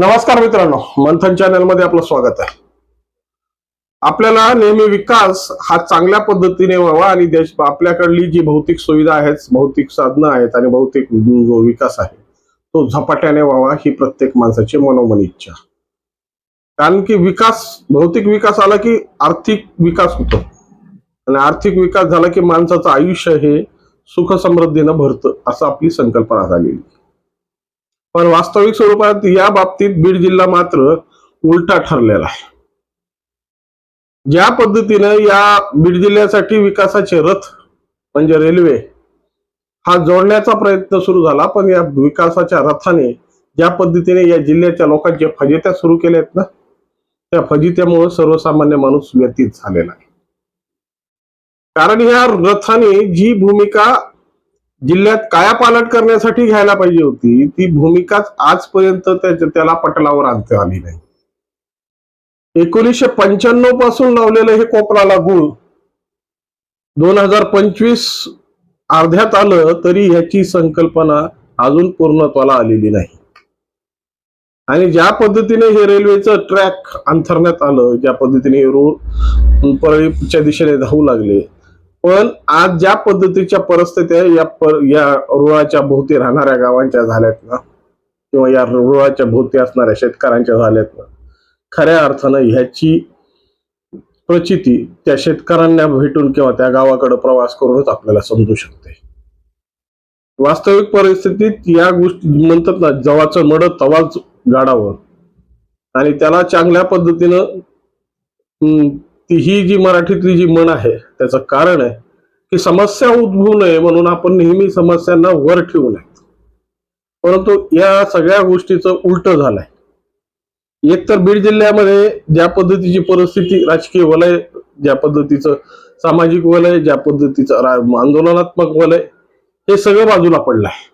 नमस्कार मित्रांनो मंथन चॅनलमध्ये आपलं स्वागत आहे. आपल्याला नेहमी विकास हा चांगल्या पद्धतीने व्हावा आणि देश आपल्याकडली जी भौतिक सुविधा आहेत भौतिक साधनं आहेत आणि भौतिक जो विकास आहे तो झपाट्याने व्हावा ही प्रत्येक माणसाची मनोमन इच्छा. कारण की विकास भौतिक विकास आला की आर्थिक विकास होतो. आणि आर्थिक विकास झाला की माणसाचं आयुष्य हे सुख समृद्धीनं भरतं असं आपली संकल्पना झालेली. पण वास्तविक स्वरूपात या बाबतीत बीड जिल्हा मात्र उलटा ठरलेला आहे. ज्या पद्धतीनं या बीड जिल्ह्यासाठी विकासाचे रथ म्हणजे रेल्वे हा जोडण्याचा प्रयत्न सुरू झाला पण या विकासाच्या रथाने ज्या पद्धतीने या जिल्ह्याच्या लोकांच्या फजित्या सुरू केल्या आहेत ना त्या फजित्यामुळे सर्वसामान्य माणूस व्यतीत झालेला आहे. कारण या रथाने जी भूमिका जिल्ह्यात कायापालट करण्यासाठी घ्यायला पाहिजे होती ती भूमिकाच आजपर्यंत त्याच्या त्याला पटलावर आणता आली नाही. एकोणीसशे पंच्याण्णवपासून लावलेलं हे कोपराला गुळ दोन हजार पंचवीस अर्ध्यात आलं तरी ह्याची संकल्पना अजून पूर्णत्वाला आलेली नाही. आणि ज्या पद्धतीने हे रेल्वेचं ट्रॅक अंथरण्यात आलं ज्या पद्धतीने रोड परळीच्या दिशेने धावू लागले पण आज ज्या पद्धतीच्या परिस्थित्या या पर या रुळाच्या भोवती राहणाऱ्या गावांच्या झाल्यात ना किंवा या रुळाच्या भोवती असणाऱ्या शेतकऱ्यांच्या झाल्यात ना खऱ्या अर्थानं ह्याची प्रचिती त्या शेतकऱ्यांना भेटून किंवा त्या गावाकडे प्रवास करूनच आपल्याला समजू शकते. वास्तविक परिस्थितीत या गोष्टी म्हणतात ना जवाचं मड तवाच गाडावं. आणि त्याला चांगल्या पद्धतीनं ती ही जी मराठीतली जी म्हण आहे त्याचं कारण आहे की समस्या उद्भवू नये म्हणून आपण नेहमी समस्यांना वर ठेवू नये. परंतु या सगळ्या गोष्टीचं उलट झालंय. एकतर बीड जिल्ह्यामध्ये ज्या पद्धतीची परिस्थिती राजकीय वलय ज्या पद्धतीचं सामाजिक वलय ज्या पद्धतीचं आंदोलनात्मक वलय हे सगळं बाजूला पडलं आहे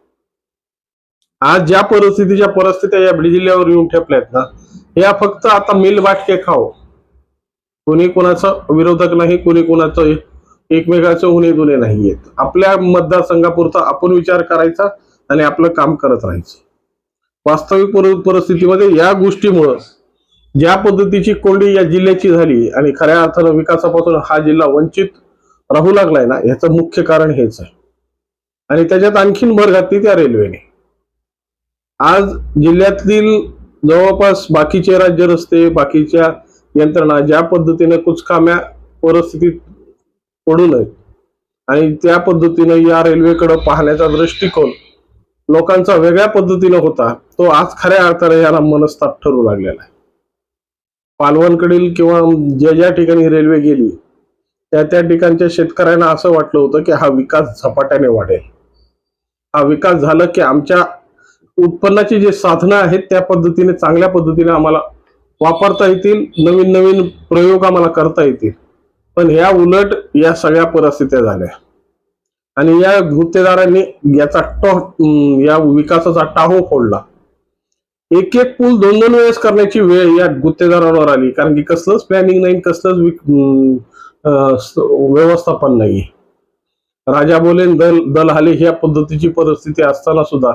आज ज्या परिस्थितीच्या परिस्थित्या या बीड जिल्ह्यावर येऊन ठेपल्यात ना या फक्त आता मिल वाटके खाओ कोणी कोणाचा विरोधक नाही कोणी कोणाचं एकमेकाचे उणे दुणे नाही आहेत. आपल्या मतदारसंघापुरता आपण विचार करायचा आणि आपलं काम करत राहायचं. वास्तविक परिस्थितीमध्ये या गोष्टीमुळं ज्या पद्धतीची कोंडी या जिल्ह्याची झाली आणि खऱ्या अर्थानं विकासापासून हा जिल्हा वंचित राहू लागलाय ना याचं मुख्य कारण हेच आहे. आणि त्याच्यात आणखीन भर घातली त्या रेल्वेने. आज जिल्ह्यातील जवळपास बाकीचे राज्य रस्ते बाकीच्या यंत्रणा ज्या पद्धतीने कुचकाम्या परिस्थितीत पडू नयेत आणि त्या पद्धतीने या रेल्वेकडे पाहण्याचा दृष्टिकोन लोकांचा वेगळ्या पद्धतीने होता तो आज खऱ्या अर्थाने याला मनस्ताप ठरू लागलेला आहे. पालवणकडील किंवा ज्या ज्या ठिकाणी रेल्वे गेली त्या त्या ठिकाणच्या शेतकऱ्यांना असं वाटलं होतं की हा विकास झपाट्याने वाढेल. हा विकास झाला की आमच्या उत्पन्नाची जे साधनं आहेत त्या पद्धतीने चांगल्या पद्धतीने आम्हाला वापरता येतील नवीन नवीन प्रयोग आम्हाला करता येतील. पण ह्या उलट या सगळ्या परिस्थित्या झाल्या. आणि या गुत्तेदारांनी याचा टॉ या विकासाचा टाहो फोडला. एक एक पूल दोन दोन वेळेस करण्याची वेळ या गुत्तेदारांवर आली. कारण की कसलंच प्लॅनिंग नाही कसलंच विक- व्यवस्थापन नाही. राजा बोलेन दल दल हाले ह्या पद्धतीची परिस्थिती असताना सुद्धा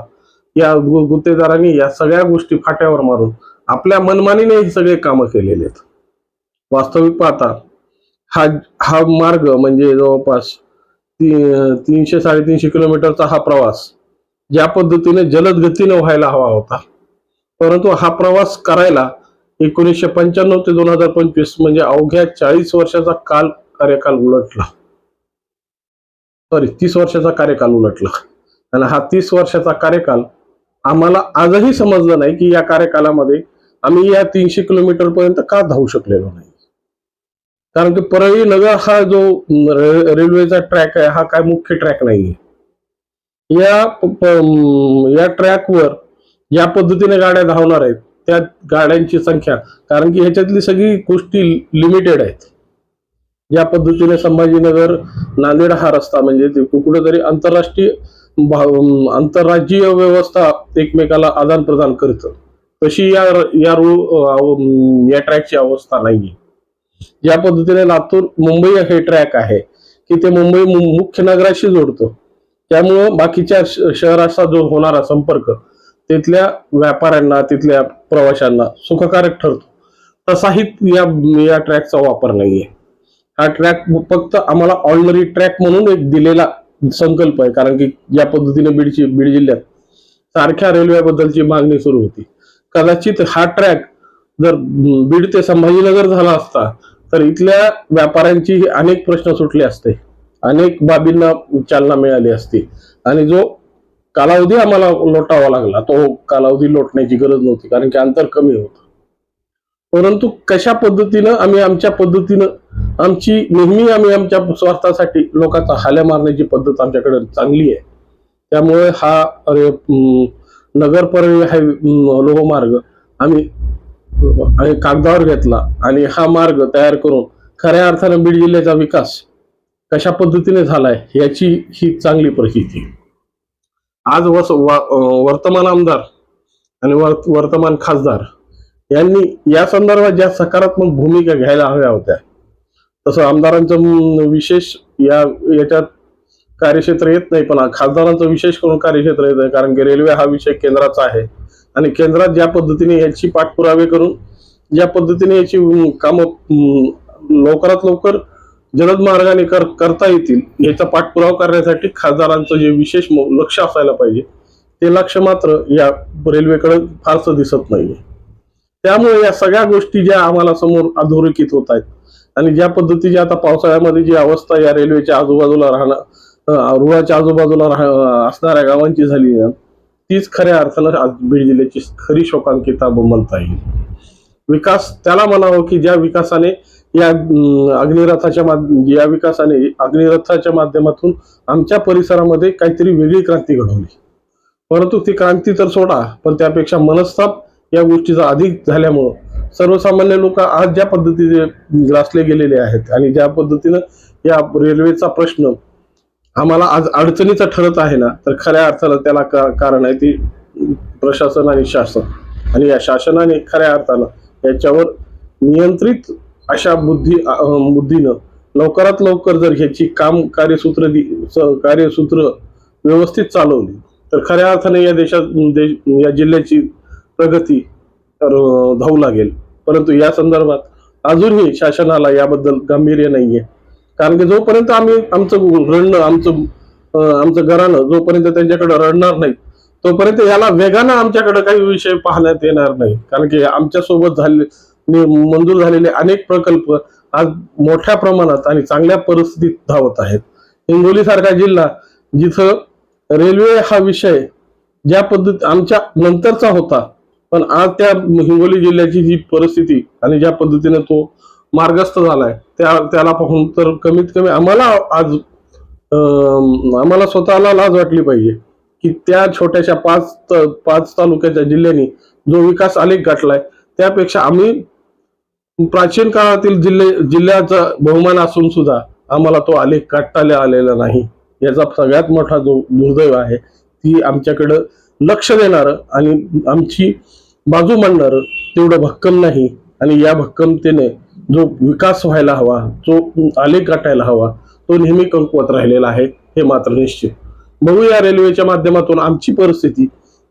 या गुत्तेदारांनी या सगळ्या गोष्टी फाट्यावर मारून आपल्या मनमानीने हे सगळे कामं केलेले आहेत. वास्तविक पाहता हा हा मार्ग म्हणजे जवळपास ती- तीनशे साडेतीनशे किलोमीटरचा हा प्रवास ज्या पद्धतीने जलद गतीने व्हायला हवा होता. परंतु हा प्रवास करायला एकोणीसशे पंच्याण्णव ते दोन हजार पंचवीस म्हणजे अवघ्या चाळीस वर्षाचा काल कार्यकाल उलटला. सॉरी तीस वर्षाचा कार्यकाल उलटला. आणि हा तीस वर्षाचा कार्यकाल आम्हाला आजही समजलं नाही की या कार्यकालामध्ये आम्ही या तीनशे किलोमीटर पर्यंत का धावू शकलेलो नाही? कारण की परळी नगर हा जो रे- रेल्वेचा ट्रॅक आहे हा काय मुख्य ट्रॅक नाहीये. या या ट्रॅकवर या पद्धतीने गाड्या धावणार आहेत त्या गाड्यांची संख्या. कारण की ह्याच्यातली सगळी गोष्टी लिमिटेड आहेत. या पद्धतीने संभाजीनगर नांदेड हा रस्ता म्हणजे ते कुठेतरी आंतरराष्ट्रीय आंतरराज्यीय व्यवस्था एकमेकाला आदान प्रदान करतं. तशी या या रो या ट्रॅकची अवस्था नाहीये. ज्या पद्धतीने लातूर मुंबई हे ट्रॅक आहे की ते मुंबई मुख्य नगराशी जोडतो. त्यामुळं बाकीच्या शहराचा जो होणारा संपर्क तिथल्या व्यापाऱ्यांना तिथल्या प्रवाशांना सुखकारक ठरतो. तसाही या या ट्रॅकचा वापर नाहीये. हा ट्रॅक फक्त आम्हाला ऑर्डनरी ट्रॅक म्हणून एक दिलेला संकल्प आहे कारण की ज्या पद्धतीने बीडची बीड जिल्ह्यात सारख्या रेल्वेबद्दलची मागणी सुरू होती. कदाचित हा ट्रॅक जर बीड ते संभाजीनगर झाला असता तर इथल्या व्यापाऱ्यांची अनेक प्रश्न सुटले असते. अनेक बाबींना चालना मिळाली असती. आणि जो कालावधी आम्हाला लोटावा लागला तो कालावधी लोटण्याची गरज नव्हती कारण की अंतर कमी होतं. परंतु कशा पद्धतीनं आम्ही आमच्या पद्धतीनं आमची नेहमी आम्ही आमच्या स्वार्थासाठी लोकांचा हाल्या मारण्याची पद्धत आमच्याकडे चांगली आहे. त्यामुळे हा अरे, नगर परळी हा लोहमार्ग आम्ही आणि कागदावर घेतला. आणि हा मार्ग तयार करून खऱ्या अर्थानं बीड जिल्ह्याचा विकास कशा पद्धतीने झालाय याची ही चांगली प्रचिती आज वस वा- वर्तमान आमदार आणि वर्तमान खासदार यांनी या संदर्भात ज्या सकारात्मक भूमिका घ्यायला हव्या होत्या तसं आमदारांचं विशेष या याच्यात कार्यक्षेत्र येत नाही पण खासदारांचं विशेष करून कार्यक्षेत्र येत नाही कारण की रेल्वे हा विषय केंद्राचा आहे. आणि केंद्रात ज्या पद्धतीने याची पाठपुरावे करून ज्या पद्धतीने याची कामं लवकरात लवकर जलद मार्गाने कर करता येतील याचा पाठपुरावा करण्यासाठी खासदारांचं जे विशेष लक्ष असायला पाहिजे ते लक्ष मात्र या रेल्वेकडे फारसं दिसत नाहीये. त्यामुळे या सगळ्या गोष्टी ज्या आम्हाला समोर अधोरेखित होत आहेत आणि ज्या पद्धतीची आता पावसाळ्यामध्ये जी अवस्था या रेल्वेच्या आजूबाजूला राहणं रुळाच्या आजूबाजूला असणाऱ्या गावांची झाली तीच खऱ्या अर्थानं आज बीड जिल्ह्याची खरी शोकांकिता म्हणता येईल. विकास त्याला म्हणावं की ज्या विकासाने या अग्निरथाच्या या विकासाने अग्निरथाच्या माध्यमातून आमच्या परिसरामध्ये काहीतरी वेगळी क्रांती घडवली. परंतु ती क्रांती तर सोडा पण त्यापेक्षा मनस्ताप या गोष्टीचा अधिक झाल्यामुळं सर्वसामान्य लोक आज ज्या पद्धतीने ग्रासले गेलेले आहेत आणि ज्या पद्धतीनं या रेल्वेचा प्रश्न आम्हाला आज अडचणीचा ठरत आहे ना तर खऱ्या अर्थानं त्याला का- कारण आहे ती प्रशासन आणि शासन. आणि या शासनाने खऱ्या अर्थानं याच्यावर नियंत्रित अशा बुद्धी बुद्धीनं लवकरात लवकर जर ह्याची काम कार्यसूत्र दि- कार्यसूत्र व्यवस्थित चालवली तर खऱ्या अर्थाने या देशात देश या जिल्ह्याची प्रगती तर धावू लागेल. परंतु या संदर्भात अजूनही शासनाला याबद्दल गांभीर्य नाहीये. कारण की जोपर्यंत आम्ही आमचं रडणं आमचं आमचं घराणं जोपर्यंत त्यांच्याकडे रडणार नाही तोपर्यंत याला वेगानं आमच्याकडे काही विषय पाहण्यात येणार नाही. कारण की आमच्यासोबत झाले मंजूर झालेले अनेक प्रकल्प आज मोठ्या प्रमाणात आणि चांगल्या परिस्थितीत धावत आहेत. हिंगोली सारखा जिल्हा जिथं रेल्वे हा विषय ज्या पद्धत आमच्या नंतरचा होता पण आज त्या हिंगोली जिल्ह्याची जी परिस्थिती आणि ज्या पद्धतीने तो मार्गस्थ झालाय. त्या त्याला पाहून तर कमीत कमी आम्हाला आज आम्हाला स्वतःला लाज वाटली पाहिजे की त्या छोट्याशा पाच त- पाच तालुक्याच्या जिल्ह्यांनी जो विकास आलेख गाठलाय त्यापेक्षा आम्ही प्राचीन काळातील जिल्हे जिल्ह्याचा बहुमान असून सुद्धा आम्हाला तो आलेख काढता आलेला नाही. याचा सगळ्यात मोठा जो दुर्दैव आहे. ती आमच्याकडं लक्ष देणारं आणि आमची बाजू मांडणारं तेवढं भक्कम नाही. आणि या भक्कमतेने जो विकास व्हायला हवा जो आलेख गाठायला हवा तो नेहमी कमकुवत राहिलेला आहे हे मात्र निश्चित. बघूया रेल्वेच्या माध्यमातून आमची परिस्थिती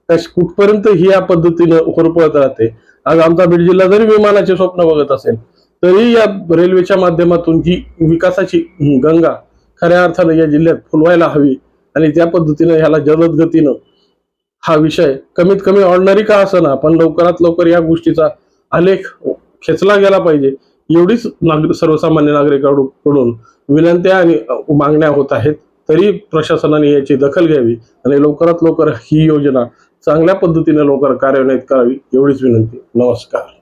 कुठपर्यंत ही या पद्धतीनं होरपळत राहते. आज आमचा बीड जिल्हा जरी विमानाचे स्वप्न बघत असेल तरी या रेल्वेच्या माध्यमातून ही विकासाची गंगा खऱ्या अर्थानं या जिल्ह्यात फुलवायला हवी आणि त्या पद्धतीनं ह्याला जलद गतीनं हा विषय कमीत कमी ऑर्डनरी का असं ना पण लवकरात लवकर या गोष्टीचा आलेख खेचला गेला पाहिजे. एवढीच नागरिक सर्वसामान्य नागरिकांकडून विनंत्या आणि मागण्या होत आहेत तरी प्रशासनाने याची दखल घ्यावी आणि लवकरात लवकर ही योजना चांगल्या पद्धतीने लवकर कार्यान्वित करावी एवढीच विनंती. नमस्कार.